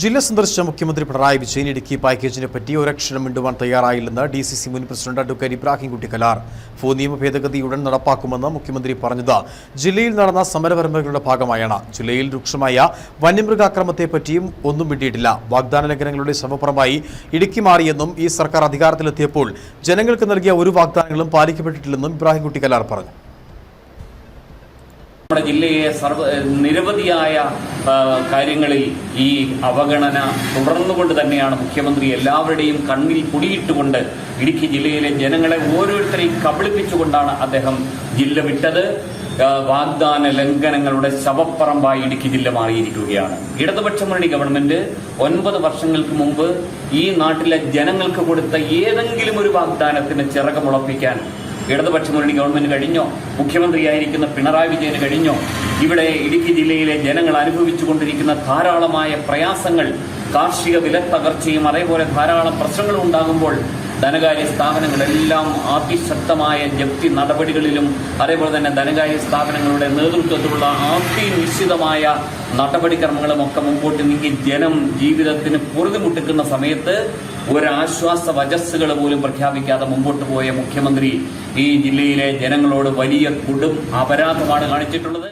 ജില്ല സന്ദർശിച്ച മുഖ്യമന്ത്രി പിണറായി വിജയൻ ഇടുക്കി പാക്കേജിനെ പറ്റി ഒരക്ഷരം മിണ്ടുവാൻ തയ്യാറായില്ലെന്ന് ഡി സി സി മുൻ പ്രസിഡന്റ് അഡ്വക്കേറ്റ് ഇബ്രാഹിംകുട്ടി കലാർ. ഭൂ നിയമ ഭേദഗതി ഉടൻ നടപ്പാക്കുമെന്ന് മുഖ്യമന്ത്രി പറഞ്ഞത് ജില്ലയിൽ നടന്ന സമരപരമ്പരകളുടെ ഭാഗമായാണ്. ജില്ലയിൽ രൂക്ഷമായ വന്യമൃഗാക്രമത്തെ പറ്റിയും ഒന്നും വിട്ടിയിട്ടില്ല വാഗ്ദാന ലംഘനങ്ങളുടെ ശവപ്പുറമായി ഇടുക്കി മാറിയെന്നും ഈ സർക്കാർ അധികാരത്തിലെത്തിയപ്പോൾ ജനങ്ങൾക്ക് നൽകിയ ഒരു വാഗ്ദാനങ്ങളും പാലിക്കപ്പെട്ടിട്ടില്ലെന്നും ഇബ്രാഹിംകുട്ടി കലാർ പറഞ്ഞു. നമ്മുടെ ജില്ലയെ സർവ നിരവധിയായ കാര്യങ്ങളിൽ ഈ അവഗണന തുടർന്നുകൊണ്ട് തന്നെയാണ് മുഖ്യമന്ത്രി എല്ലാവരുടെയും കണ്ണിൽ കുടിയിട്ടുകൊണ്ട് ഇടുക്കി ജില്ലയിലെ ജനങ്ങളെ ഓരോരുത്തരെയും കബളിപ്പിച്ചുകൊണ്ടാണ് അദ്ദേഹം ജില്ല വിട്ടത്. വാഗ്ദാന ലംഘനങ്ങളുടെ ശവപ്പറമ്പായി ഇടുക്കി ജില്ല മാറിയിരിക്കുകയാണ്. ഇടതുപക്ഷ മുന്നണി ഗവൺമെന്റ് ഒൻപത് വർഷങ്ങൾക്ക് മുമ്പ് ഈ നാട്ടിലെ ജനങ്ങൾക്ക് കൊടുത്ത ഏതെങ്കിലും ഒരു വാഗ്ദാനത്തിന് ചിറകമുളപ്പിക്കാൻ ഇടതുപക്ഷ മുന്നണി ഗവൺമെന്റ് കഴിഞ്ഞോ? മുഖ്യമന്ത്രിയായിരിക്കുന്ന പിണറായി വിജയന് കഴിഞ്ഞോ? ഇവിടെ ഇടുക്കി ജില്ലയിലെ ജനങ്ങൾ അനുഭവിച്ചുകൊണ്ടിരിക്കുന്ന ധാരാളമായ പ്രയാസങ്ങൾ കാർഷിക വില തകർച്ചയും അതേപോലെ ധാരാളം പ്രശ്നങ്ങളും ഉണ്ടാകുമ്പോൾ ധനകാര്യ സ്ഥാപനങ്ങളെല്ലാം അതിശക്തമായ ജപ്തി നടപടികളിലും അതേപോലെ തന്നെ ധനകാര്യ സ്ഥാപനങ്ങളുടെ നേതൃത്വത്തിലുള്ള അതിനിശ്ചിതമായ നടപടിക്രമങ്ങളും ഒക്കെ മുമ്പോട്ട് നീങ്ങി ജനം ജീവിതത്തിന് പൊറുതിമുട്ടിക്കുന്ന സമയത്ത് ഒരാശ്വാസ വജസ്സുകൾ പോലും പ്രഖ്യാപിക്കാതെ മുമ്പോട്ട് പോയ മുഖ്യമന്ത്രി ഈ ജില്ലയിലെ ജനങ്ങളോട് വലിയ കൊടും അപരാധമാണ് കാണിച്ചിട്ടുള്ളത്.